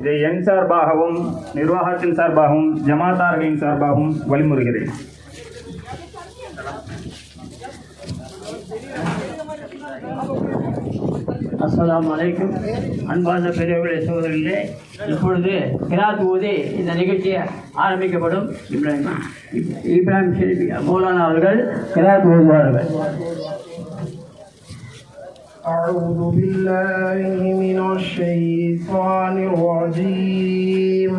இதை என் சார்பாகவும் நிர்வாகத்தின் சார்பாகவும் ஜமாத்தார்களின் சார்பாகவும் வழிமுறுகிறேன். அஸ்லாம் வலைக்கும் அன்பார்ந்த பெரியவர்களே சோதரிகளே இப்பொழுது கிராத் ஊதி இந்த நிகழ்ச்சி ஆரம்பிக்கப்படும். இப்ராஹிம் இப்ராஹிம் ஷெரீப் மௌலானா அவர்கள் கிராத் ஊதுவார்கள். أعوذ بالله من الشيطان الرجيم.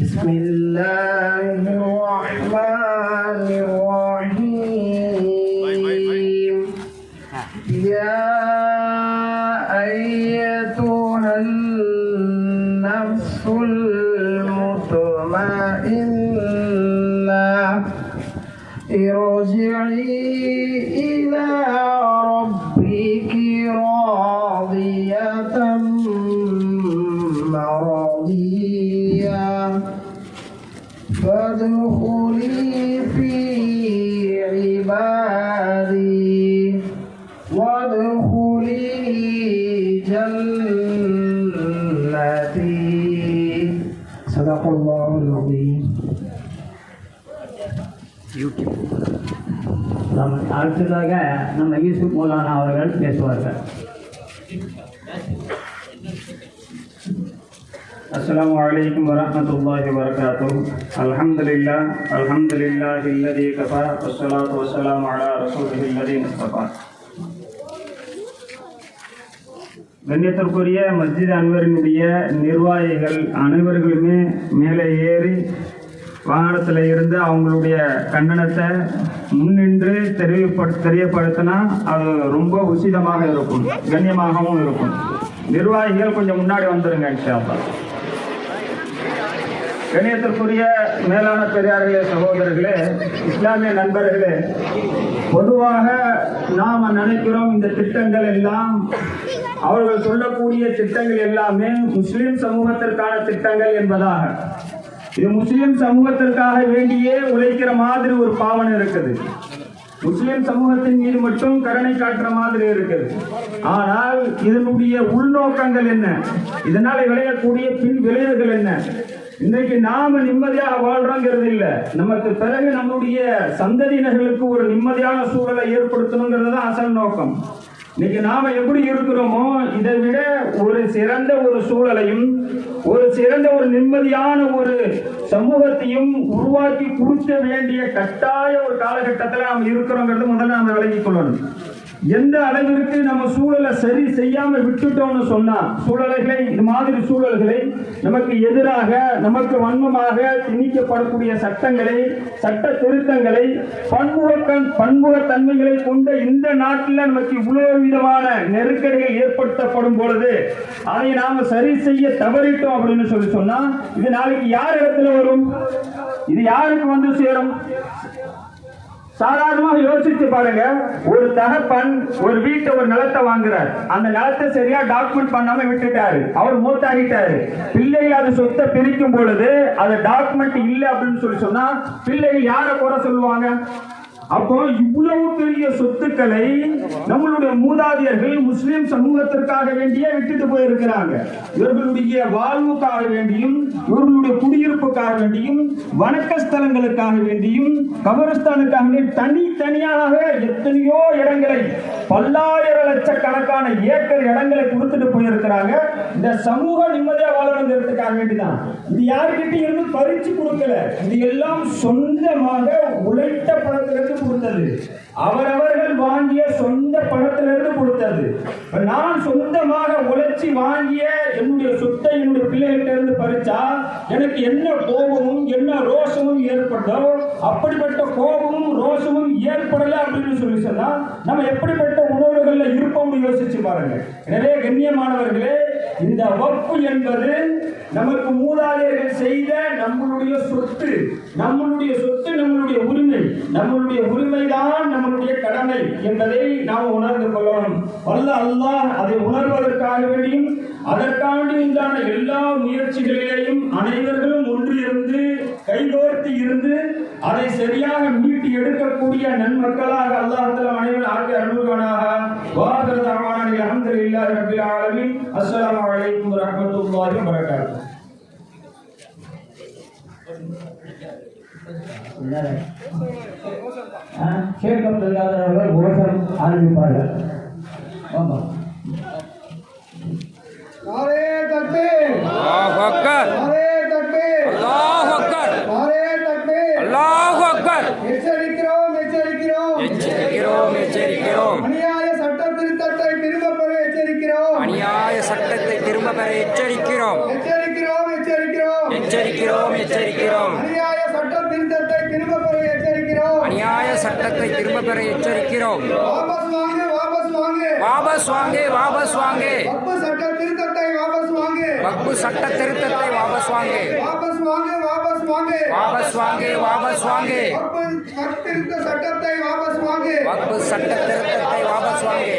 بسم الله الرحمن الرحيم. يا أيتها النفس المطمئنة ارجعي إلى فادخلي في عبادي وادخلي جنتي صدق الله العظيم நம்ம அடுத்ததாக நம்ம யூசுப் மௌலானா அவர்கள் பேசுவார்கள் السلام عليكم ورحمة الله وبركاته الحمد لله الحمد لله الذي كفى والصلاة والسلام على رسوله الذي اصطفى கண்ணியத்திற்குரிய மஸ்ஜித் அன்வரினுடைய நிர்வாகிகள் அனைவர்களுமே மேலே ஏறி வாகனத்தில் இருந்து அவங்களுடைய கண்டனத்தை முன்னின்று தெரியப்படு தெரியப்படுத்தினா அது ரொம்ப உசிதமாக இருக்கும் கண்ணியமாகவும் இருக்கும் நிர்வாகிகள் கொஞ்சம் முன்னாடி வந்துருங்க இன்ஷா அல்லாஹ். கணியத்திற்குரிய மேலான பெரியார்களே சகோதரர்களே இஸ்லாமிய நண்பர்களே பொதுவாக நாம் நினைக்கிறோம் இந்த திட்டங்கள் எல்லாம் அவர்கள் சொல்லக்கூடிய திட்டங்கள் எல்லாமே முஸ்லிம் சமூகத்திற்கான திட்டங்கள் என்பதாக. இது முஸ்லிம் சமூகத்திற்காக வேண்டியே உழைக்கிற மாதிரி ஒரு பாவனை இருக்குது. முஸ்லிம் சமூகத்தின் மீது மட்டும் கருணை காட்டுற மாதிரி இருக்குது. ஆனால் இதனுடைய உள்நோக்கங்கள் என்ன? இதனால் விளையக்கூடிய பின் விளைவுகள் என்ன? இன்றைக்கு நாம நிம்மதியாக வாழ்றோங்கிறது இல்ல. நமக்கு பிறகு நம்முடைய சந்ததியினர்களுக்கு ஒரு நிம்மதியான சூழலை ஏற்படுத்தணுங்கிறது தான் அசல் நோக்கம். இன்னைக்கு நாம எப்படி இருக்கிறோமோ இதை விட ஒரு சிறந்த ஒரு சூழலையும் ஒரு சிறந்த ஒரு நிம்மதியான ஒரு சமூகத்தையும் உருவாக்கி கொடுக்க வேண்டிய கட்டாய ஒரு காலகட்டத்தில் நாம் இருக்கிறோங்கிறது முதல்ல நம்ம விளங்கிக் கொள்ளணும். எந்த அளவிற்கு நம்ம சூழலை சரி செய்யாம விட்டுட்டோம்னு சொன்னா சூழல்களை இது மாதிரி சூழல்களை நமக்கு எதிராக நமக்கு வன்மமாக திணிக்கப்படக்கூடிய சட்டங்களை சட்ட திருத்தங்களை பன்முக பன்முகத்தன்மைகளை கொண்ட இந்த நாட்டில் நமக்கு இவ்வளவு விதமான நெருக்கடிகள் ஏற்படுத்தப்படும் பொழுது அதை நாம சரி செய்ய தவறிட்டோம் அப்படின்னு சொல்லி சொன்னா இது நாளைக்கு யார் இடத்துல வரும்? இது யாருக்கு வந்து சேரும்? சாதாரணமாக யோசிச்சு பாருங்க. ஒரு தகப்பன் ஒரு வீட்டை ஒரு நிலத்தை வாங்குறார். அந்த நிலத்தை சரியா டாக்குமெண்ட் பண்ணாம விட்டுட்டாரு. அவர் மூத்தாகிட்டாரு. பிள்ளை அது சொத்தை பிரிக்கும் பொழுது அது டாக்குமெண்ட் இல்லை அப்படின்னு சொல்லி சொன்னா பிள்ளைகள் யாரை குறை சொல்லுவாங்க? அப்போ இவ்வளவு பெரிய சொத்துக்களை நம்மளுடைய மூதாதையர்கள் முஸ்லிம் சமூகத்திற்காக வேண்டியே விட்டுட்டு போயிருக்கிறாங்க. இவர்களுடைய வாழ்வுக்காக வேண்டியும் இவர்களுடைய குடியிருப்புக்காக வேண்டியும் வணக்க ஸ்தலங்களுக்காக வேண்டியும் கபரஸ்தானுக்காக வேண்டியும் தனித்தனியாக எத்தனையோ இடங்களை பல்லாயிரம் லட்சக்கணக்கான ஏக்கர் இடங்களை கொடுத்துட்டு போயிருக்கிறாங்க. இந்த சமூக நிம்மதியா வாழணுங்கிறதுக்காக வேண்டிதான். இது யாருக்கிட்டையும் இருந்து பறிச்சு கொடுக்கல. இது எல்லாம் சொந்தமாக உழைத்த பணத்திலிருந்து கொடுத்தது. அவரவர்கள் வாங்கிய சொந்த பணத்திலிருந்து கொடுத்தது. நான் சொந்தமாக உழைச்சி வாங்கிய என்னுடைய சொத்தை என்னுடைய பிள்ளைகிட்ட இருந்து பறிச்சா எனக்கு என்ன கோபமும் என்ன ரோஷமும் ஏற்பட்டோ அப்படிப்பட்ட கோபமும் ரோஷமும் ஏற்படல அப்படின்னு சொல்லி சொன்னா நம்ம எப்படிப்பட்ட உணர்வுகள்ல இருப்போம்னு யோசிச்சு பாருங்க. எனவே கண்ணியமானவர்களே இந்த வப்பு என்பது நமக்கு மூதாதையர்கள் செய்த நம்மளுடைய சொத்து. நம்மளுடைய சொத்து நம்மளுடைய உரிமை நம்மளுடைய உரிமைதான் நம்மளுடைய கடமை என்பதை நாம் உணர்ந்து கொள்ளணும். வல்ல அல்லாஹ் அதை உணர்வதற்காக வேண்டியும் அதற்காண்டி உண்டான எல்லா முயற்சிகளிலேயும் அனைவர்களும் ஒன்று இருந்து கைகோர்த்து இருந்து அதை சரியாக மீட்டி எடுக்கக்கூடிய நன்மக்களாக அல்லாஹ் அனைவரும் ஆக்கி அனுபவனாக வாகர தரமான அலமதுல்லாஹி ரபில் ஆலமீன். அஸ்ஸலாமு அலைக்கும் வரஹ்மத்துல்லாஹி வபரகாத்துஹு. ಶೇಖ್ ಅಬ್ದುಲ್ ಖಾದರ್ ಅವರ ಘೋಷಣೆ ಆರಂಭಿಪಾಡ ಬಾಬಾ ನಾರೇ ತಕ್ಬೀರ್ ಅಲ್ಲಾಹು ಅಕ್ಬರ್ ನಾರೇ ತಕ್ಬೀರ್ ಅಲ್ಲಾಹು ಅಕ್ಬರ್ ನಾರೇ ತಕ್ಬೀರ್ ಅಲ್ಲಾಹು ಅಕ್ಬರ್ ಎಚ್ಚರಿಕ್ರೋಮ್ ಎಚ್ಚರಿಕ್ರೋಮ್ ಎಚ್ಚರಿಕ್ರೋಮ್ ಎಚ್ಚರಿಕ್ರೋಮ್ ಅನ್ಯಾಯ சட்டத்திருத்தத்தை திரும்ப பெற எச்சரிக்கிறோம் அநியாய சட்டத்தை திரும்ப பெற எச்சரிக்கிறோம் எச்சரிக்கிறோம் எச்சரிக்கிறோம் எச்சரிக்கிறோம் எச்சரிக்கிறோம் சட்டத்தை திரும்ப பெற எச்சரிக்கிறோம். வாபஸ் வாங்கு வாபஸ் வாங்கு. வாபஸ் வாங்கே வாபஸ் வாங்கே. வக்பு சட்ட திருத்தத்தை வாபஸ் வாங்கு. வாபஸ் வாங்கே. வாபஸ் வாங்கு வாபஸ் வாங்கு. வாபஸ் வாங்கே சட்டத்தை வாபஸ் வாங்கு. வக்பு சட்ட திருத்தத்தை வாபஸ் வாங்கே.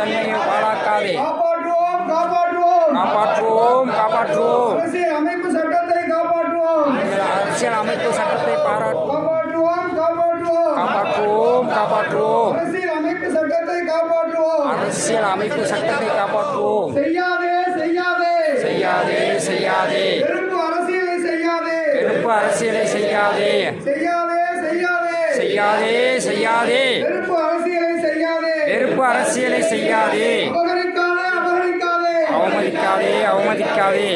பன்முகத்தன்மையை பாழாக்காதே. காப்பாற்றுவோம் காப்பாற்றுவோம். காப்பாற்றுவோம் காப்பாற்றுவோம். அரசியல் அமைப்பு சட்டத்தை காப்பாற்றுவோம். அரசியல் அமைப்பு சட்டத்தை பாராட்டு காப்பாற்றுவோம் காப்பாற்றுவோம். காப்பாற்றுவோம் அரசியல் அமைப்பு சட்டத்தை காப்பாற்றுவோம். அரசியல் அமைப்பு சட்டத்தை காப்பாற்றுவோம். செய்யாதே செய்யாதே. செய்யாதே செய்யாதே. வெறுப்பு அரசியலை செய்யாதே. வெறுப்பு அரசியலை செய்யாதே. செய்யாதே செய்யாதே. செய்யாதே செய்யாதே. வகுப்பு அரசியலை செய்யாதே. அவமதிக்காதே. அவமதிக்காதே அவமதிக்காதே.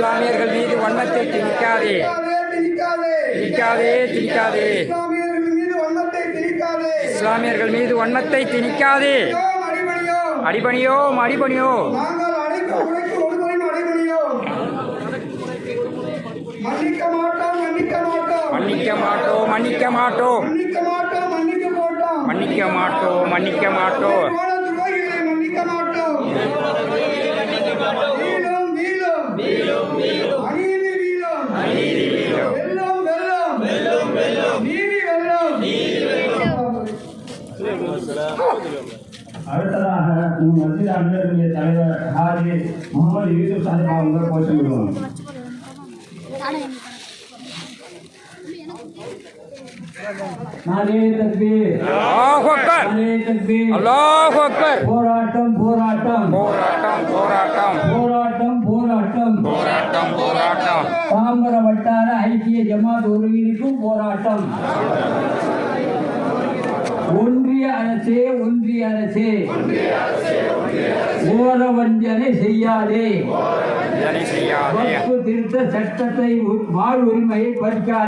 இஸ்லாமியர்கள் மீது வண்ணத்தை திணிக்காதே. திணிக்காதே திணிக்காதே. இஸ்லாமியர்கள் மீது வண்ணத்தை திணிக்காதே. அடிபணியோ அடிபணியோ. மன்னிக்க மாட்டோம் மன்னிக்க மாட்டோம். மன்னிக்க மாட்டோம் மன்னிக்க மாட்டோம். மன்னிக்க மாட்டோம் அடுத்ததாக நம் மஸ்ஜித் அமீருடைய தலைவர் ஹாஜி முகமது யூசுப் சாஹிப் அவங்க கோஷம் விடுவாங்க போராட்டம் போராட்டம். போராட்டம் போராட்டம். போராட்டம் போராட்டம். போராட்டம் போராட்டம். தாம்பர வட்டார ஐக்கிய ஜமாத் ஒருங்கிணைக்கும் போராட்டம். ஒன்றிய அரசே ஒன்றிய அரசே. ஓர வஞ்சனை செய்யாதே. திருத்த சட்டத்தை வாழ் உரிமையை பறிக்காதே.